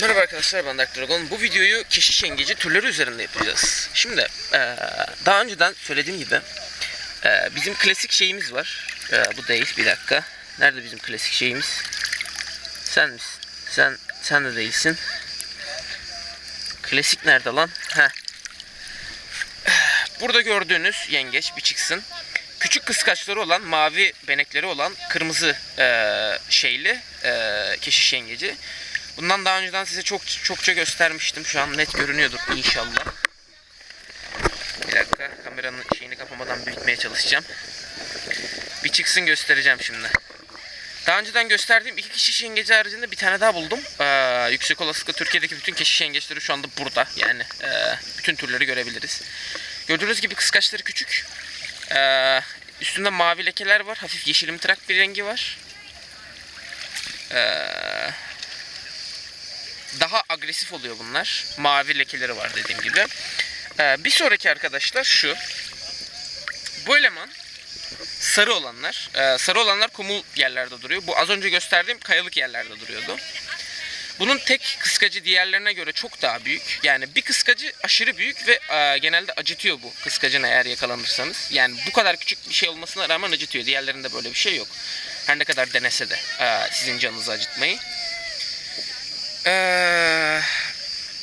Merhaba arkadaşlar ben Dark Dragon. Bu videoyu keşiş yengeci türleri üzerinde yapacağız. Şimdi eee, daha önceden söylediğim gibi eee, bizim klasik şeyimiz var. Eee, bu değil bir dakika. Nerede bizim klasik şeyimiz? Sen misin? Sen sen de değilsin. Klasik nerede lan? Heh. Burada gördüğünüz yengeç bir çıksın. Küçük kıskaçları olan, mavi benekleri olan, kırmızı eee, şeyli eee, keşiş yengeci. Bundan daha önceden size çok çokça göstermiştim. Şu an net görünüyordur inşallah. Bir dakika kameranın şeyini kapamadan büyütmeye çalışacağım. Bir çıksın göstereceğim şimdi. Daha önceden gösterdiğim iki keşiş yengeci haricinde bir tane daha buldum. Ee, yüksek olasılıkla Türkiye'deki bütün keşiş yengeçleri şu anda burada. Yani e, bütün türleri görebiliriz. Gördüğünüz gibi kıskaçları küçük. Ee, üstünde mavi lekeler var. Hafif yeşilimtırak bir rengi var. Ee, daha agresif oluyor bunlar. Mavi lekeleri var dediğim gibi. Ee, bir sonraki arkadaşlar şu. Bu eleman sarı olanlar. Ee, sarı olanlar kumul yerlerde duruyor. Bu az önce gösterdiğim kayalık yerlerde duruyordu. Bunun tek kıskacı diğerlerine göre çok daha büyük. Yani bir kıskacı aşırı büyük ve e, genelde acıtıyor bu kıskacın eğer yakalanırsanız. Yani bu kadar küçük bir şey olmasına rağmen acıtıyor. Diğerlerinde böyle bir şey yok. Her ne kadar denese de e, sizin canınızı acıtmayı. Ee,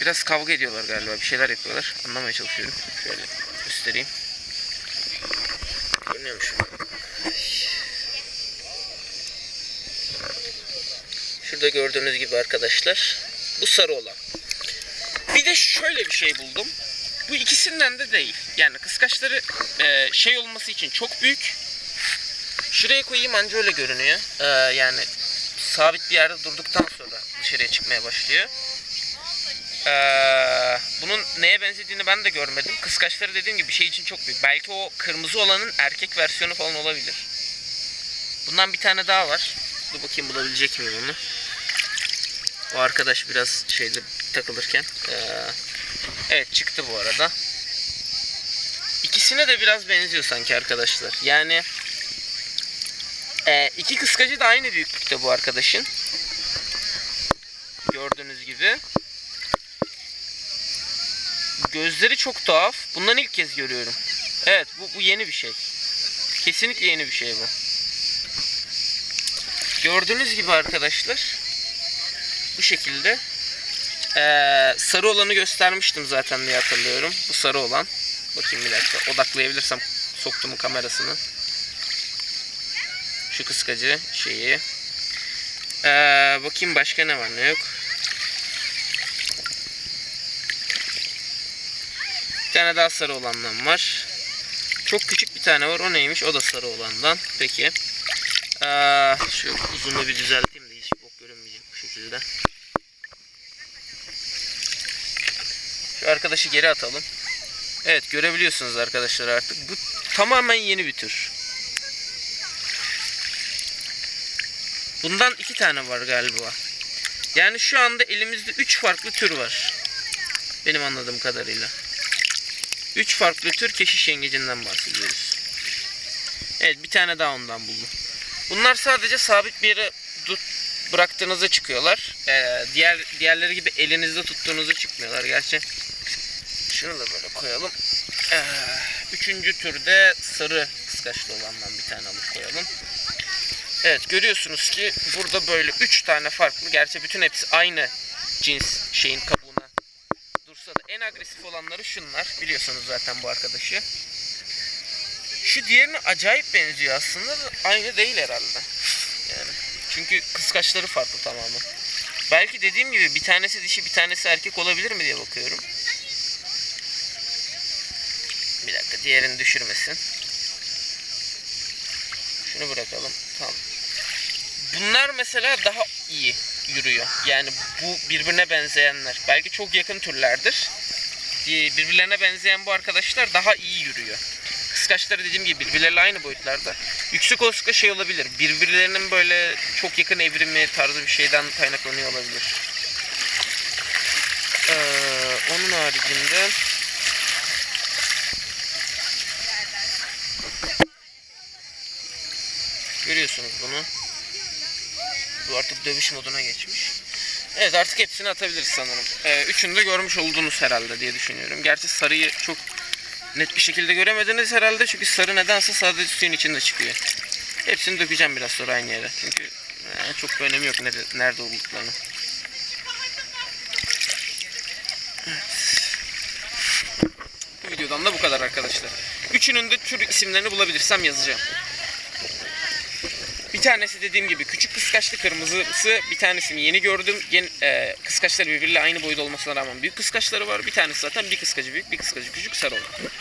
biraz kavga ediyorlar galiba. Bir şeyler yapıyorlar. Anlamaya çalışıyorum. Şöyle göstereyim. Görünüyor mu şu? Şurada gördüğünüz gibi arkadaşlar. Bu sarı olan. Bir de şöyle bir şey buldum. Bu ikisinden de değil. Yani kıskaçları e, şey olması için çok büyük. Şuraya koyayım anca öyle görünüyor. Ee, yani sabit bir yerde durduktan sonra dışarıya çıkmaya başlıyor. Ee, bunun neye benzediğini ben de görmedim. Kıskaçları dediğim gibi bir şey için çok büyük. Belki o kırmızı olanın erkek versiyonu falan olabilir. Bundan bir tane daha var. Dur bakayım bulabilecek miyim onu. O arkadaş biraz şeyde takılırken. Ee, evet çıktı bu arada. İkisine de biraz benziyor sanki arkadaşlar. Yani e, iki kıskacı da aynı büyüklükte bu arkadaşın. Gördüğünüz gibi. Gözleri çok tuhaf. Bundan ilk kez görüyorum. Evet bu, bu yeni bir şey. Kesinlikle yeni bir şey bu. Gördüğünüz gibi arkadaşlar. Bu şekilde. Ee, sarı olanı göstermiştim zaten diye hatırlıyorum. Bu sarı olan. Bakayım bir dakika. Odaklayabilirsem soktumu kamerasını. Şu kıskacı şeyi. Ee, bakayım başka ne var ne yok. Bir tane daha sarı olandan var. Çok küçük bir tane var. O neymiş? O da sarı olandan. Peki. Ee, şu uzunluğu bir düzelteyim de hiç bok görünmeyecek bu şekilde. Şu arkadaşı geri atalım. Evet görebiliyorsunuz arkadaşlar artık. Bu tamamen yeni bir tür. Bundan iki tane var galiba. Yani şu anda elimizde üç farklı tür var. Benim anladığım kadarıyla. Üç farklı tür keşiş yengecinden bahsediyoruz. Evet bir tane daha ondan buldum. Bunlar sadece sabit bir yere tut, bıraktığınızda çıkıyorlar. Ee, diğer diğerleri gibi elinizde tuttuğunuzda çıkmıyorlar. Gerçi şunu da böyle koyalım. Ee, üçüncü türde sarı kıskaçlı olandan bir tane alıp koyalım. Evet görüyorsunuz ki burada böyle 3 tane farklı gerçi bütün hepsi aynı cins şeyin kabuğuna dursa da en agresif olanları şunlar biliyorsunuz zaten bu arkadaşı. Şu diğerine acayip benziyor aslında da aynı değil herhalde. Yani çünkü kıskaçları farklı tamamen. Belki dediğim gibi bir tanesi dişi bir tanesi erkek olabilir mi diye bakıyorum. Bir dakika diğerini düşürmesin. Şunu bırakalım. Tamam. Bunlar mesela daha iyi yürüyor. Yani bu birbirine benzeyenler. Belki çok yakın türlerdir. Di- Birbirlerine benzeyen bu arkadaşlar daha iyi yürüyor. Kıskaçları dediğim gibi birbirleriyle aynı boyutlarda. Yüksek olasılıkla şey olabilir. Birbirlerinin böyle çok yakın evrimi tarzı bir şeyden kaynaklanıyor olabilir. Ee, onun haricinde Görüyorsunuz bunu. Bu artık dövüş moduna geçmiş. Evet artık hepsini atabiliriz sanırım. Ee, üçünü de görmüş oldunuz herhalde diye düşünüyorum. Gerçi sarıyı çok net bir şekilde göremediniz herhalde. Çünkü sarı nedense sadece suyun içinde çıkıyor. Hepsini dökeceğim biraz sonra aynı yere. Çünkü e, çok bir önemi yok nerede, nerede olduklarının. Bu videodan da bu kadar arkadaşlar. Üçünün de tür isimlerini bulabilirsem yazacağım. Bir tanesi dediğim gibi küçük kıskaçlı kırmızısı bir tanesini yeni gördüm. Yeni, e, kıskaçları birbiriyle aynı boyda olmasına rağmen büyük kıskaçları var. Bir tanesi zaten bir kıskacı büyük bir kıskacı küçük sarı olan.